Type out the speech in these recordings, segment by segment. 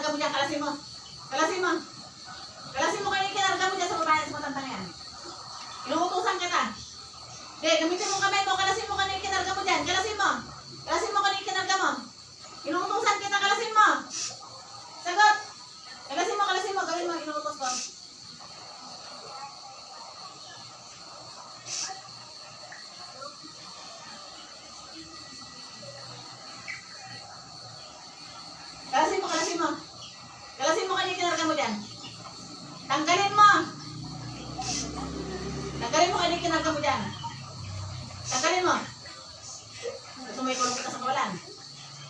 kinarga mo dyan, kalasin mo. Kalasin mo. Kalasin mo kayo kinarga mo dyan sa babae sa matandang yan. Inuutusan kita. Hindi, gamitin mo kamay mo, kalasin mo kanina yung kinarga mo dyan. Kalasin mo. Kalasin mo kanina yung kinarga mo. Inuutusan kita, kalasin mo. Sagot. Kalasin mo, kalasin mo, gawin mo, inuutos ko. Kalasin mo, kalasin mo. Kalasin mo kanina yung kinarga mo dyan. Tanggalin mo. Tanggalin mo kanina yung kinarga mo dyan. Tanggalin mo. Gusto mo ikulong sa kawalan.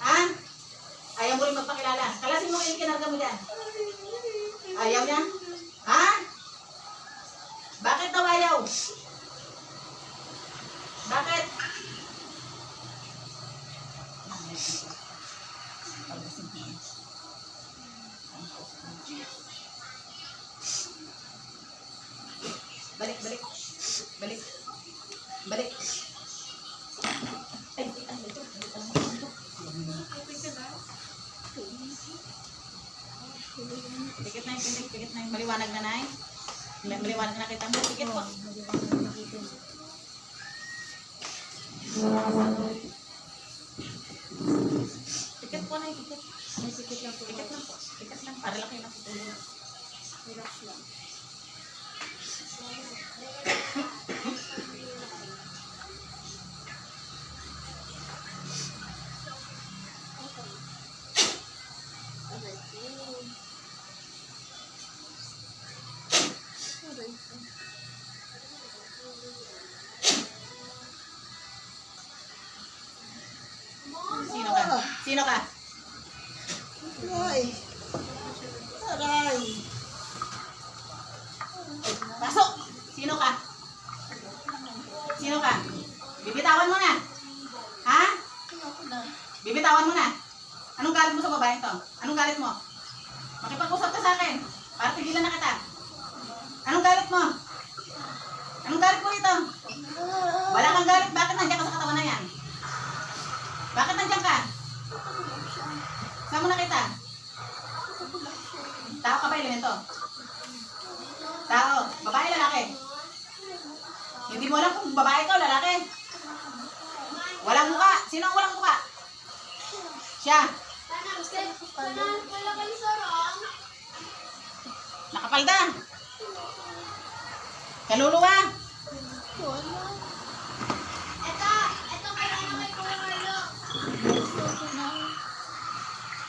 Ha? Ayaw mo rin magpakilala. Kalasin mo kanina yung kinarga mo dyan. Ayaw niya? Ha? Bakit daw ayaw? Bakit? Ito? Pikit na yung pindig, pikit na yung maliwanag na nai. Maliwanag na kita mo, pikit po. Pikit po na pikit. May pikit lang po. Pikit lang po. Pikit lang, para laki lang po. Relax lang. Sino ka? Ay. Aray. Pasok! Sino ka? Sino ka? Bibitawan mo na. Ha? Bibitawan mo na. Anong galit mo sa babaeng to? Anong galit mo? Makipag-usap ka sa akin. Para tigilan na kita. Anong galit mo? Anong galit mo dito? Wala kang galit. Bakit nandiyan ka sa katawan na yan? Bakit nandiyan ka? Saan mo nakita? Tao ka ba, elemento? Tao. Babae, lalaki? Hindi mo alam kung babae ka o lalaki? Walang muka. Sino ang walang muka? Siya. Nakapalda. Kaluluwa. Wala. Ayoko na.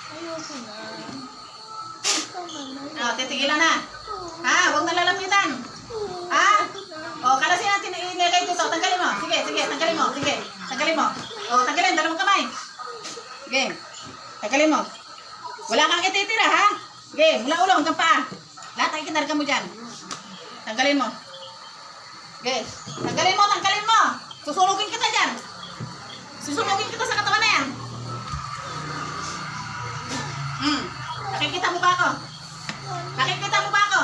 Ayoko na. Tama na. Ah, titigilan na. Ha? Huwag na lalapitan. Ha? O, kalasin natin inilagay dito. Tanggalin mo. Sige, sige. Tanggalin mo. Sige. Tanggalin mo. O, tanggalin. Dalawang kamay. Sige. Tanggalin mo. Wala kang ititira, ha? Sige. Mula ulo hanggang paa. Lahat ang kinarga mo dyan. Tanggalin mo. Sige. Tanggalin mo. Tanggalin mo. Susunugin kita dyan. Susunugin kita sa katawan na yan. Hmm. Nakikita mo ba ako? Nakikita mo ba ako?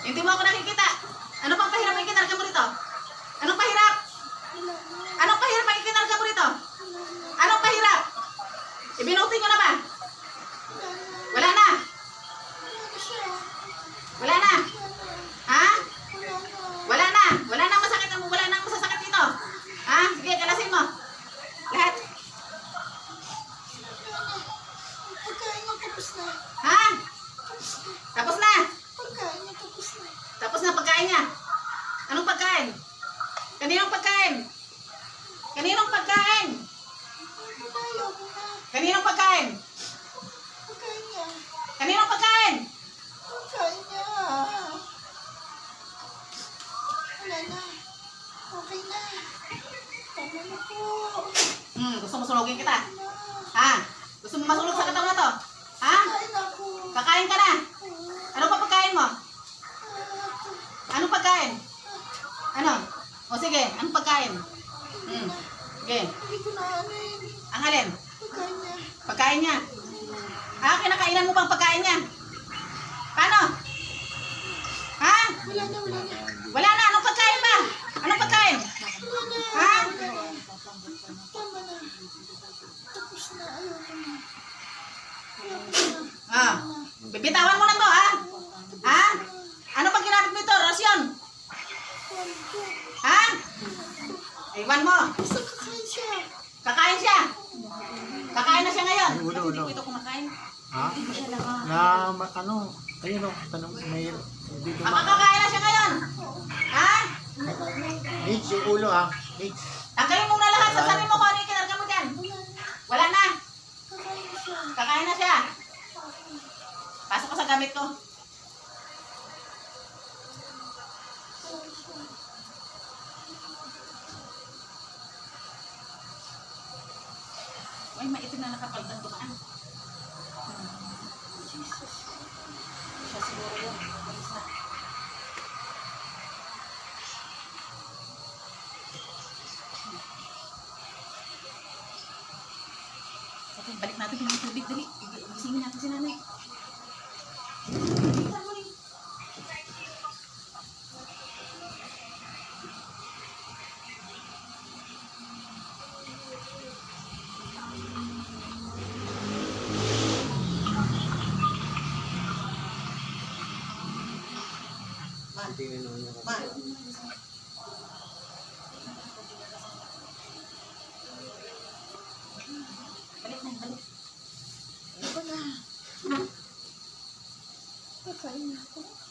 Hindi mo ako nakikita. Ano pang pahirap ang kinarga mo rito? Anong pahirap? Anong pahirap ang kinarga mo rito? Anong pahirap? Ibinuti ko na ba? Wala na. Wala na. Ha? Wala na. Wala na masakit. Wala na masasakit dito. Ha? Sige, kalasin mo. Lahat. Pagkain niya tapos na. Ha? Tapos na. Pagkain niya tapos na. Tapos na pagkain niya. Anong pagkain? Kaninong pagkain? Kaninong pagkain? Kaninong pagkain? Pagkain niya. Kaninong pagkain? Pagkain niya. Wala na. Okay na. Tama na po. Hmm, gusto mo sunugin kita? Ha? Gusto mo masunog sa katawan na to? Ha? Kain ako. Kakain ka na? Ano pa pagkain mo? Anong pagkain? Ano? O sige, anong pagkain? Hmm. Sige. Hindi ko na ano yun. Ang alin? Pagkain niya. Pagkain niya. Ah, kinakainan mo pang pagkain niya. Paano? Ha? Wala na, wala na. Wala na. Anong pagkain ba? Anong pagkain? Wala na. Ha? Wala na. Tama na. Tapos na. Ayoko na. Ayoko na. Ah. Bibitawan mo na to, ha? Ha? Ano pag ginamit mo ito? Rasyon? Ha? Iwan mo. Gusto kakain siya. Kakain siya. Siya ulo, Bakit hindi ulo. ko ito kumakain? Ha? Hindi siya lang. ah. Na, ma- ano, ayun o, tanong, may, dito ma- Makakakain na siya ngayon. Ha? H, yung ulo ah. H. Tanggalin mo na lahat. Sasabihin mo kung ano yung kinarga mo dyan. Wala na. Kakain siya. Kakain na siya. Pasok ko sa gamit ko. Ay, maitim na nakapaltan dumaan. Siya siguro yun. Alis na. Okay, balik natin yung tubig. Dali. Gisingin natin si nanay. Balik na, balik. Kakain ako.